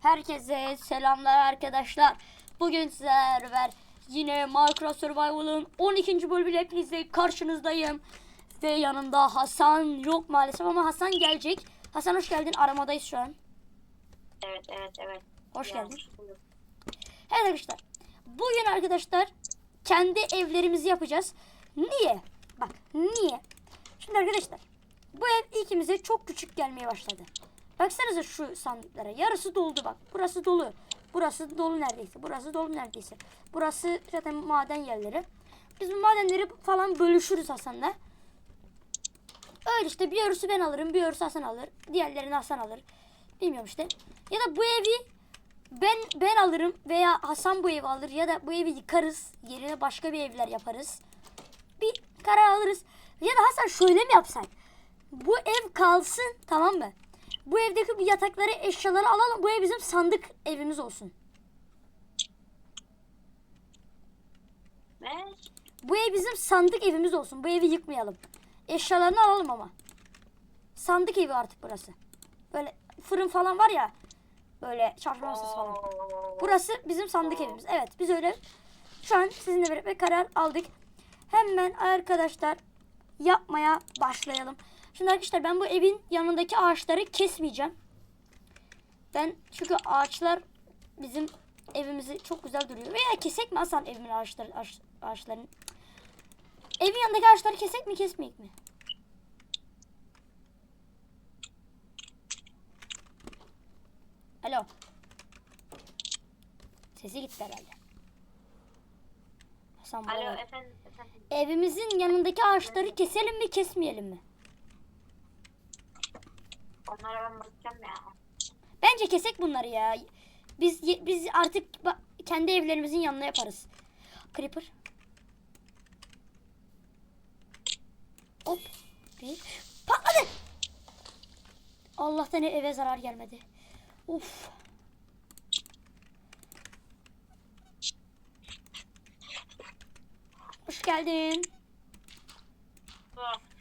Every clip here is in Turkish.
Herkese selamlar arkadaşlar. Bugün sizlerle yine Minecraft Survival'ın 12. bölümüyle hepinizle karşınızdayım. Ve yanımda Hasan yok maalesef ama Hasan gelecek. Hasan hoş geldin. Aramadayız şu an. Evet evet evet. Hoş geldin. Evet arkadaşlar. Bugün arkadaşlar kendi evlerimizi yapacağız. Niye? Bak niye? Şimdi arkadaşlar bu ev ikimize çok küçük gelmeye başladı. Baksanıza şu sandıklara. Yarısı doldu bak. Burası dolu. Burası dolu neredeyse. Burası dolu neredeyse. Burası zaten maden yerleri. Biz bu madenleri falan bölüşürüz Hasan'la. Öyle işte bir yarısı ben alırım, bir yarısı Hasan alır. Diğerlerini Hasan alır. Bilmiyorum işte. Ya da bu evi ben ben alırım veya Hasan bu evi alır ya da bu evi yıkarız. Yerine başka bir evler yaparız. Bir karar alırız. Ya da Hasan şöyle mi yapsak? Bu ev kalsın tamam mı? Bu evdeki bu yatakları eşyaları alalım. Bu ev bizim sandık evimiz olsun. Ne? Bu ev bizim sandık evimiz olsun. Bu evi yıkmayalım. Eşyalarını alalım ama. Sandık evi artık burası. Böyle fırın falan var ya. Böyle çarşamba masası falan. Burası bizim sandık evimiz. Evet biz öyle şu an sizinle birlikte karar aldık. Hemen arkadaşlar yapmaya başlayalım. Şimdi arkadaşlar ben bu evin yanındaki ağaçları kesmeyeceğim. Ben çünkü ağaçlar bizim evimizi çok güzel duruyor. Veya kesek mi Hasan evimin ağaçları, ağaç, ağaçlarını? Evin yanındaki ağaçları kesek mi kesmeyek mi? Alo. Sesi gitti herhalde. Hasan Alo efendim efendim. Evimizin yanındaki ağaçları keselim mi kesmeyelim mi? Onlara ben bakacağım ya. Bence kesek bunları ya. Biz biz artık kendi evlerimizin yanına yaparız. Creeper. Hop. Bir. Patladı. Allah'tan eve zarar gelmedi. Uf. Hoş geldin.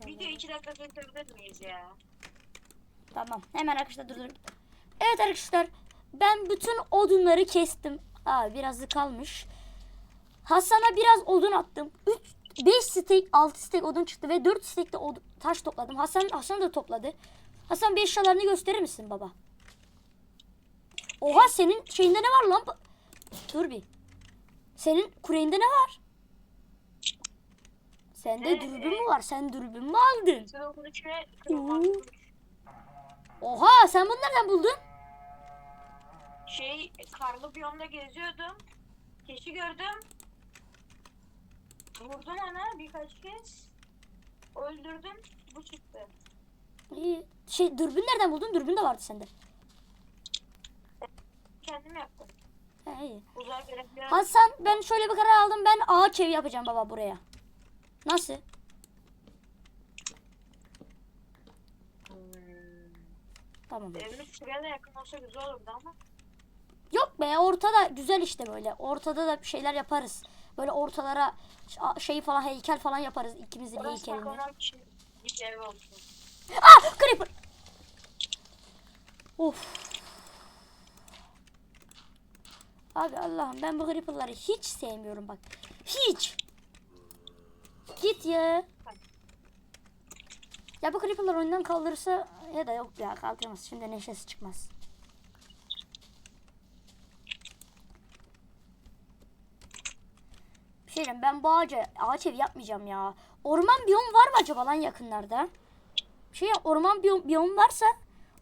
Video iki dakika kesebilir miyiz ya? Tamam. Hemen arkadaşlar durdurun. Evet arkadaşlar. Ben bütün odunları kestim. Aa birazı kalmış. Hasan'a biraz odun attım. 3 5 stek, 6 stek odun çıktı ve 4 stek de odun, taş topladım. Hasan Hasan da topladı. Hasan bir eşyalarını gösterir misin baba? Oha senin şeyinde ne var lan? Dur bir. Senin kureyinde ne var? Sende Ee, dürbün mü var? Sen dürbün mü aldın? Oo. Oha sen bunu nereden buldun? Şey karlı biyomda geziyordum. Keşi gördüm. Vurdum ona birkaç kez. Öldürdüm. Bu çıktı. İyi. Şey dürbün nereden buldun? Dürbün de vardı sende. Kendim yaptım. İyi. Görevleri. Hasan ben şöyle bir karar aldım. Ben ağaç evi yapacağım baba buraya. Nasıl? Tamam. Evimiz şuraya da yakın olsa güzel olurdu ama. Yok be ortada güzel işte böyle. Ortada da bir şeyler yaparız. Böyle ortalara şey falan heykel falan yaparız ikimizin Burası heykelini. takılmak için bir ev olsun. Ah creeper. Of. Abi Allah'ım ben bu creeper'ları hiç sevmiyorum bak. Hiç. Git ya. Ya bu creeper'lar oyundan kaldırırsa ya da yok ya kaldıramaz. Şimdi neşesi çıkmaz. Bir şey diyeyim, ben bu ağaca ağaç evi yapmayacağım ya. Orman biyom var mı acaba lan yakınlarda? Şey orman biyom, biyom varsa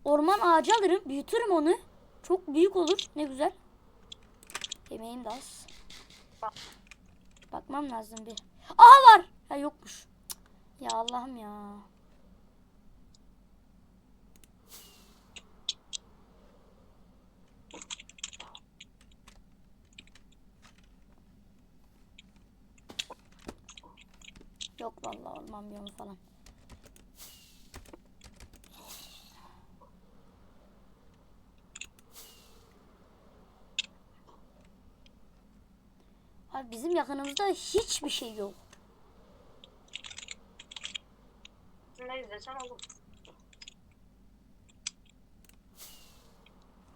orman ağacı alırım, büyütürüm onu. Çok büyük olur. Ne güzel. Yemeğim de az. Bakmam lazım bir. Aha var. Ha yokmuş. Ya Allah'ım ya. Yok vallahi orman biyomu falan. Abi bizim yakınımızda hiçbir şey yok. Ne izlesen olur.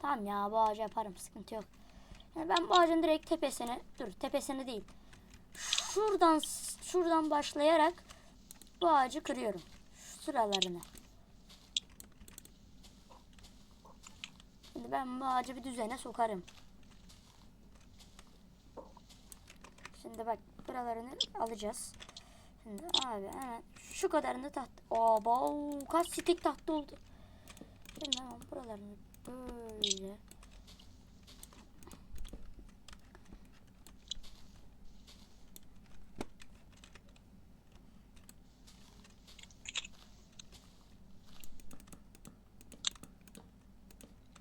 Tamam ya bu ağacı yaparım sıkıntı yok. Yani ben bu ağacın direkt tepesine dur tepesine değil. Şuradan şuradan başlayarak bu ağacı kırıyorum. Şu sıralarını. Şimdi ben bu ağacı bir düzene sokarım. Şimdi bak buralarını alacağız. Şimdi abi hemen şu kadarını taht. Aba kaç stik tahta oldu. Şimdi hemen buralarını böyle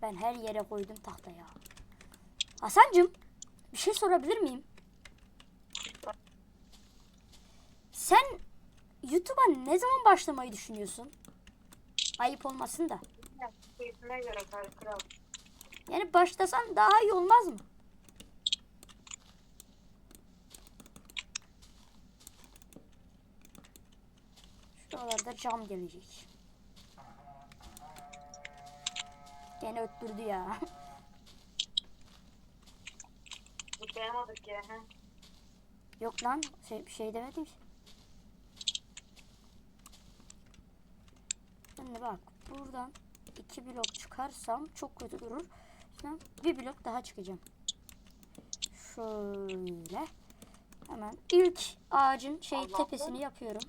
Ben her yere koydum tahtaya. Hasancım bir şey sorabilir miyim? Sen YouTube'a ne zaman başlamayı düşünüyorsun? Ayıp olmasın da. Keyfine göre kral. Yani başlasan daha iyi olmaz mı? Şuralarda cam gelecek. Gene öttürdü ya. Zıplayamadık ya. He. Yok lan şey, bir şey demedim ki. Şimdi bak buradan iki blok çıkarsam çok kötü durur. Şimdi bir blok daha çıkacağım. Şöyle. Hemen ilk ağacın şey tepesini yapıyorum.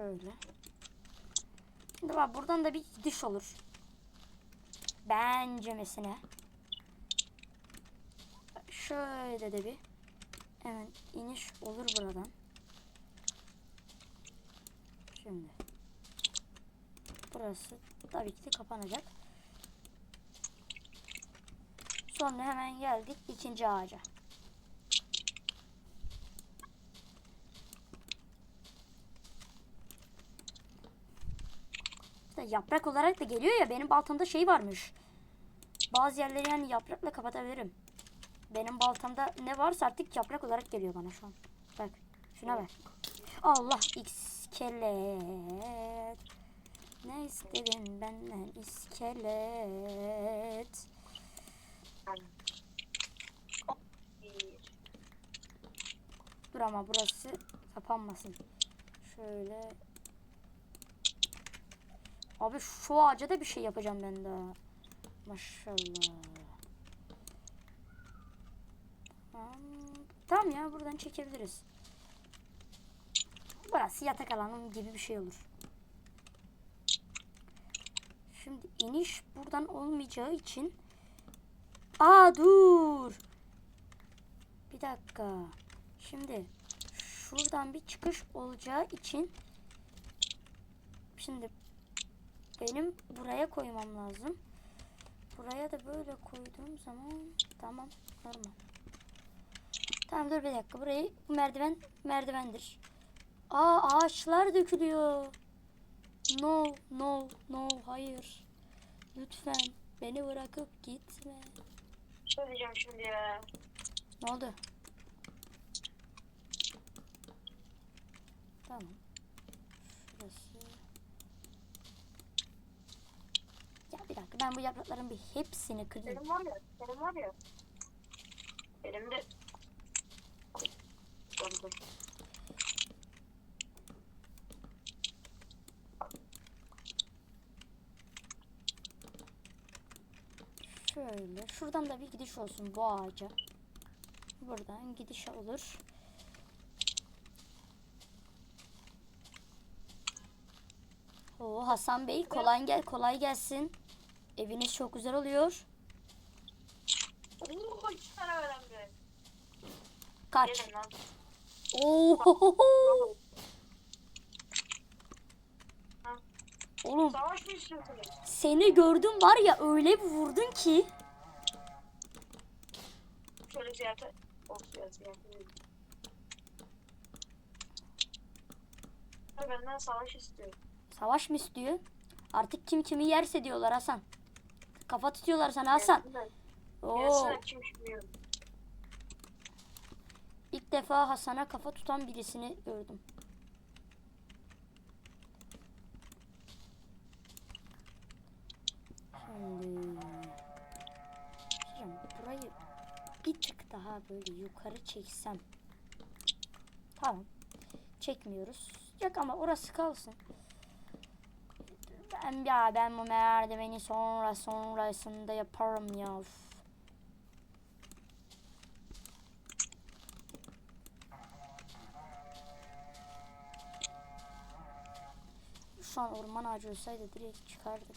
Şöyle. Şimdi bak buradan da bir gidiş olur. Bencemesine. Şöyle de bir hemen iniş olur buradan. Şimdi. Burası tabii ki de kapanacak. Sonra hemen geldik ikinci ağaca. İşte yaprak olarak da geliyor ya benim baltamda şey varmış. Bazı yerleri yani yaprakla kapatabilirim. Benim baltamda ne varsa artık yaprak olarak geliyor bana şu an. Bak şuna bak. Allah iskelet. Ne istedin benden iskelet. Dur ama burası kapanmasın. Şöyle. Abi şu ağaca da bir şey yapacağım ben daha. Maşallah. Tamam ya buradan çekebiliriz. Burası yatak alanım gibi bir şey olur. Şimdi iniş buradan olmayacağı için Aa dur. Bir dakika. Şimdi şuradan bir çıkış olacağı için şimdi benim buraya koymam lazım. Buraya da böyle koyduğum zaman tamam normal. Tamam dur bir dakika. Burayı bu merdiven merdivendir. Aa ağaçlar dökülüyor. No no no hayır. Lütfen beni bırakıp gitme. Şey diyeceğim şimdi ya. Ne oldu? Tamam. Şurası. Ya bir dakika ben bu yaprakların bir hepsini kırayım. Benim var ya. Benim var ya. Benim de. Şöyle. Şuradan da bir gidiş olsun bu ağaca. Buradan gidiş olur. Oo Hasan Bey kolay gel kolay gelsin. Eviniz çok güzel oluyor. Oo, iki tane önemli. Kaç. Gelin lan. Oo. Oğlum Savaş mı istiyorsunuz? seni gördüm var ya öyle bir vurdun ki. Şöyle ziyarete. Of ya ziyarete. Benden savaş istiyor. Savaş mı istiyor? Artık kim kimi yerse diyorlar Hasan. Kafa tutuyorlar sana Hasan. Oo. İlk defa Hasan'a kafa tutan birisini gördüm. Şimdi... Burayı bir tık daha böyle yukarı çeksem. Tamam. Çekmiyoruz. Yok ama orası kalsın. Ben ya ben bu merdiveni sonra sonrasında yaparım ya. Şu an orman ağacı olsaydı direkt çıkardık.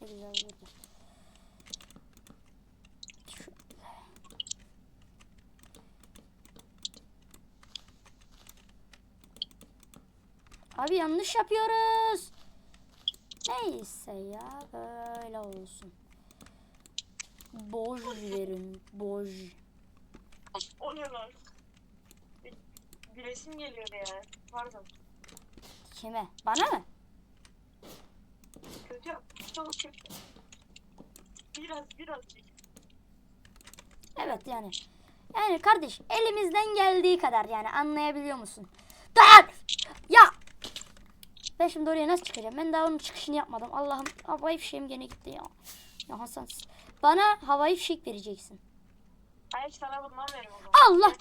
Ne güzel olurdu. Abi yanlış yapıyoruz. Neyse ya böyle olsun. Boj verin. Boj. O ne lan? Bir- Gülesim geliyor ya. Pardon. Kime? Bana mı? Kötü. Çok kötü. Biraz biraz. Evet yani. Yani kardeş elimizden geldiği kadar yani anlayabiliyor musun? Dur! Ben şimdi oraya nasıl çıkacağım? Ben daha onun çıkışını yapmadım. Allah'ım havai fişeğim gene gitti ya. Ya Hasan bana havai fişek vereceksin. Hayır sana bundan veriyorum. Allah!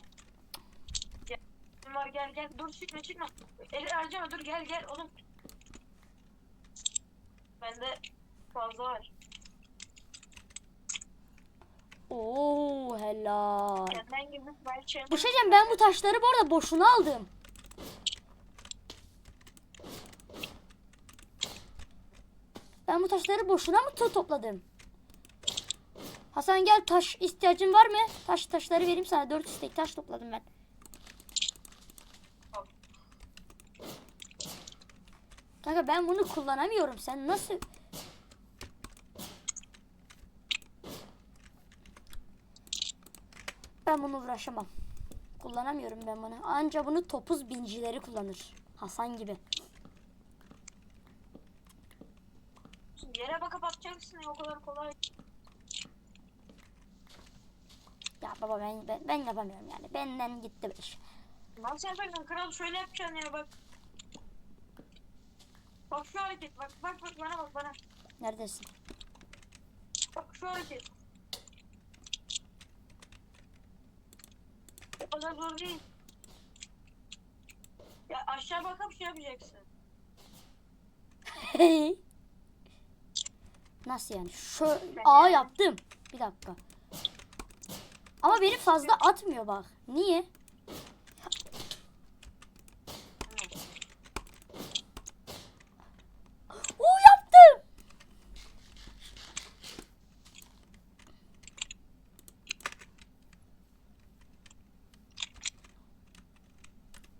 Bunlar gel gel. Dur çıkma çıkma. Eli harcama dur gel gel oğlum. Bende fazla var. Oo helal. Senden gibi ben şey Bu şey ben bu taşları bu arada boşuna aldım. Ben bu taşları boşuna mı to- topladım? Hasan gel taş ihtiyacın var mı? Taş taşları vereyim sana. Dört istek taş topladım ben. Kanka ben bunu kullanamıyorum. Sen nasıl... Ben bunu uğraşamam. Kullanamıyorum ben bunu. Anca bunu topuz bincileri kullanır. Hasan gibi. Yere bakıp atacaksın o kadar kolay. Ya baba ben, ben, ben yapamıyorum yani. Benden gitti bu iş. Nasıl yapacaksın kral şöyle yapacaksın ya bak. Bak şu hareket bak bak bak bana bak bana. Neredesin? Bak şu hareket. O kadar zor değil. Ya aşağı bakıp şey yapacaksın. Nasıl yani? Şu A yaptım. Bir dakika. Ama beni fazla atmıyor bak. Niye? O yaptım.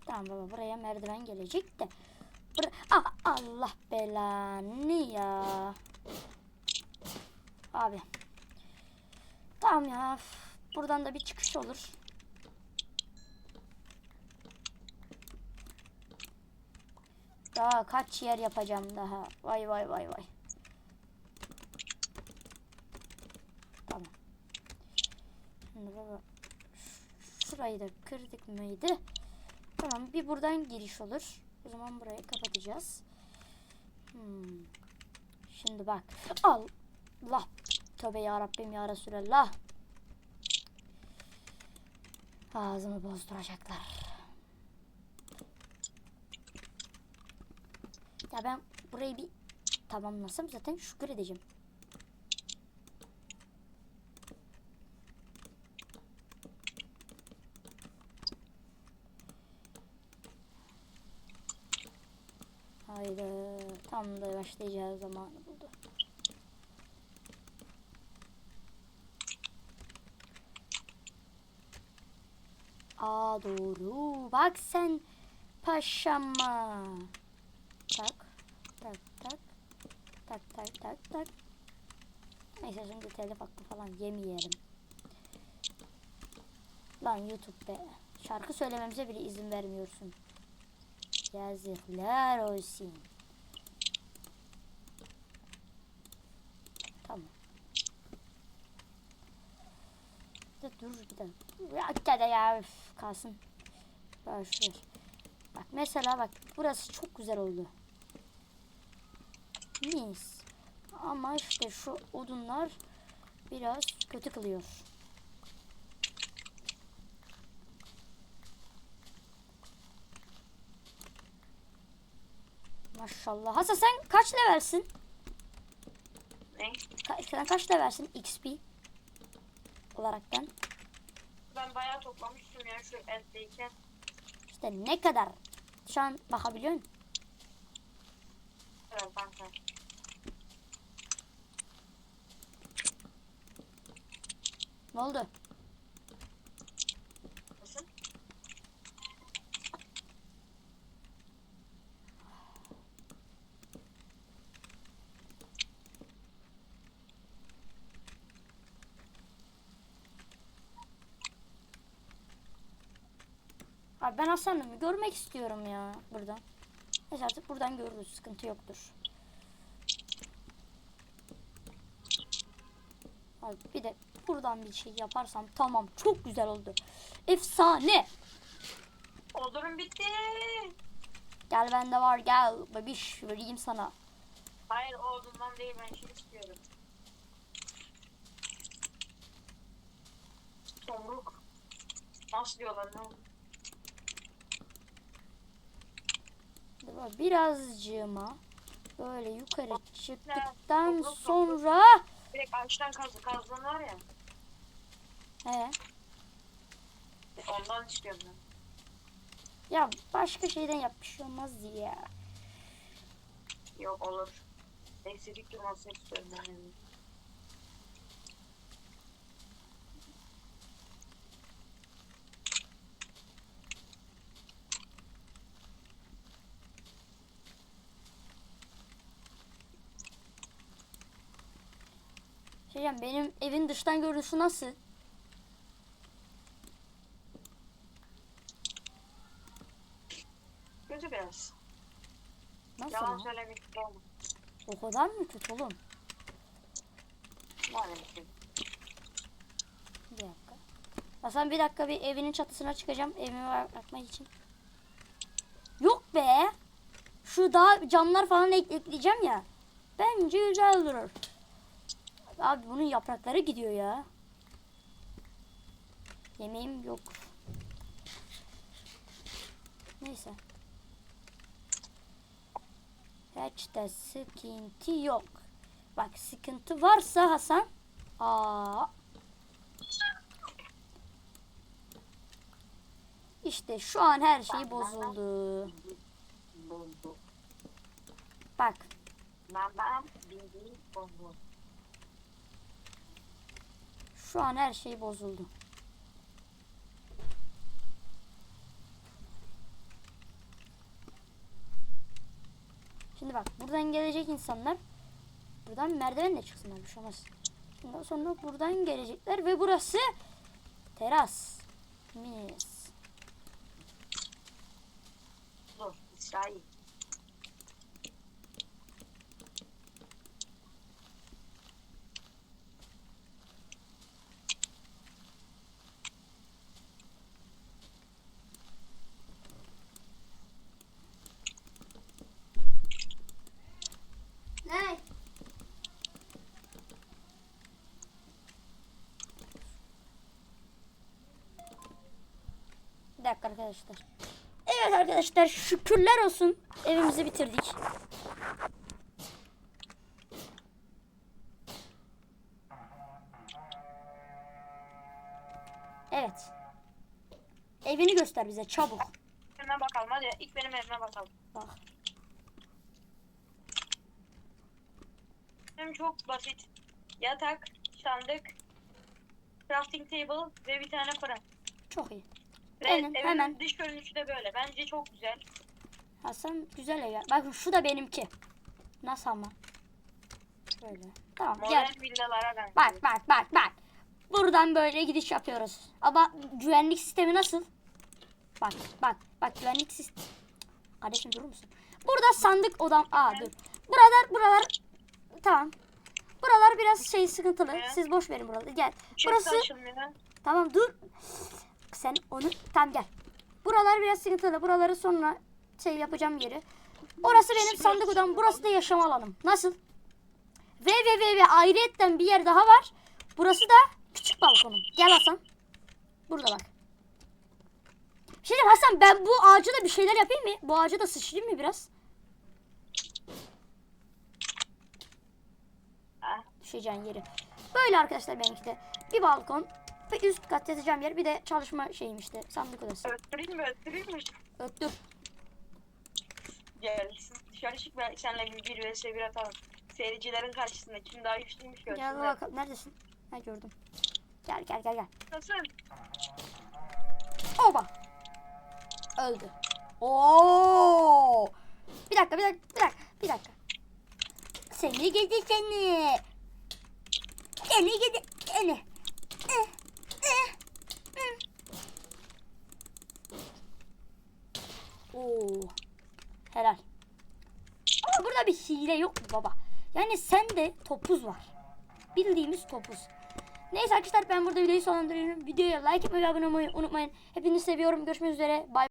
Tamam baba buraya merdiven gelecek de. Bura- Ah, Allah belanı ya. Abi. Tamam ya. Buradan da bir çıkış olur. Daha kaç yer yapacağım daha. Vay vay vay vay. Tamam. Şimdi baba. Şurayı da kırdık mıydı? Tamam bir buradan giriş olur. O zaman burayı kapatacağız. Hmm. Şimdi bak. Allah. Tövbe ya Rabbim ya Resulallah. Ağzımı bozduracaklar. Ya ben burayı bir tamamlasam zaten şükür edeceğim. Haydi tam da başlayacağı zamanı buldu. Aa doğru. Bak sen paşama. Tak. Tak tak. Tak tak tak tak. Neyse şimdi telif hakkı falan yemeyelim. Lan YouTube be. Şarkı söylememize bile izin vermiyorsun. Yazıklar olsun. da. Bırak da ya üf, kalsın. Boş. Bak mesela bak burası çok güzel oldu. Mis. Ama işte şu odunlar biraz kötü kılıyor. Maşallah. Hasan sen kaç levelsin? Ne? Ka sen kaç levelsin XP olaraktan? Ben bayağı toplamıştım ya şu entteyken. İşte ne kadar? Şu an bakabiliyor musun? Evet kanka. Ne oldu? Abi ben Hasan'ı görmek istiyorum ya buradan. Neyse artık buradan görürüz. Sıkıntı yoktur. Abi bir de buradan bir şey yaparsam tamam çok güzel oldu. Efsane. Odurum bitti. Gel bende var gel bebiş vereyim sana. Hayır o odundan değil ben şey istiyorum. Tomruk. Nasıl diyorlar ne? Hadi Birazcığıma böyle yukarı çıktıktan sonra Direkt ağaçtan kazı kazdın var ya. he, Ondan ben. ya başka şeyden yap bir şey olmaz ya. Yok olur. Eksilik durmasını istiyorum ben. yani. Şey diyeceğim, benim evin dıştan görüntüsü nasıl? Kötü biraz. Nasıl? Yalan ya? söylemek istemem. O kadar mı kötü oğlum? Maalesef. Bir dakika. Hasan bir dakika bir evinin çatısına çıkacağım evime bakmak için. Yok be. Şu daha camlar falan ek- ekleyeceğim ya. Bence güzel durur. Abi bunun yaprakları gidiyor ya. Yemeğim yok. Neyse. Hiç de sıkıntı yok. Bak sıkıntı varsa Hasan. Aa. İşte şu an her şey bozuldu. Bak bozdu. Şu an her şey bozuldu. Şimdi bak buradan gelecek insanlar buradan merdivenle çıksınlar bir şey. Ondan sonra buradan gelecekler ve burası teras. Mis. Dur. Ne? Bir dakika arkadaşlar. Evet arkadaşlar şükürler olsun evimizi bitirdik. Evet. Evini göster bize çabuk. Evime bakalım hadi. İlk benim evime bakalım. Bak. Benim çok basit. Yatak, sandık, crafting table ve bir tane fırın. Çok iyi. Ve Hemen, hemen. dış görünüşü de böyle. Bence çok güzel. Hasan güzel ev ya. Bak şu da benimki. Nasıl ama? Böyle. Tamam gel. Modern villalara benziyor. Bak bak bak bak. Buradan böyle gidiş yapıyoruz. Ama güvenlik sistemi nasıl? Bak bak bak güvenlik sistemi. Kardeşim durur musun? Burada sandık odam. Aa dur. Buralar buralar. Tamam. Buralar biraz şey sıkıntılı. Siz boş verin buraları. Gel. Burası açılmıyor. Tamam dur sen onu. Tamam gel. Buralar biraz sıkıntılı. Buraları sonra şey yapacağım yeri. Orası benim sandık odam. Burası da yaşam alanım. Nasıl? Ve ve ayrıyetten bir yer daha var. Burası da küçük balkonum. Gel Hasan. Burada bak. Bir şey Hasan ben bu ağaca da bir şeyler yapayım mı? Bu ağaca da sıçrayayım mı biraz? Ah. Düşeceğin yeri. Böyle arkadaşlar benimki de. Bir balkon, ve üst kat yatacağım yer bir de çalışma şeyim işte sandık odası. Öttüreyim mi öttüreyim mi? Öttür. Gel dışarı çık ben seninle bir, bir vs bir atalım. Seyircilerin karşısında kim daha güçlüymüş Gel görsünler. bakalım neredesin? Ha gördüm. Gel gel gel gel. Nasıl? Oba. Öldü. Oo! Bir dakika, bir dakika, bir dakika, bir dakika. Seni gidi seni. Seni gidi seni. Eh, eh, hmm. Oo. Helal. Ama burada bir hile yok mu baba? Yani sende topuz var. Bildiğimiz topuz. Neyse arkadaşlar ben burada videoyu sonlandırıyorum. Videoya like etmeyi ve abone olmayı unutmayın. Hepinizi seviyorum. Görüşmek üzere. Bye.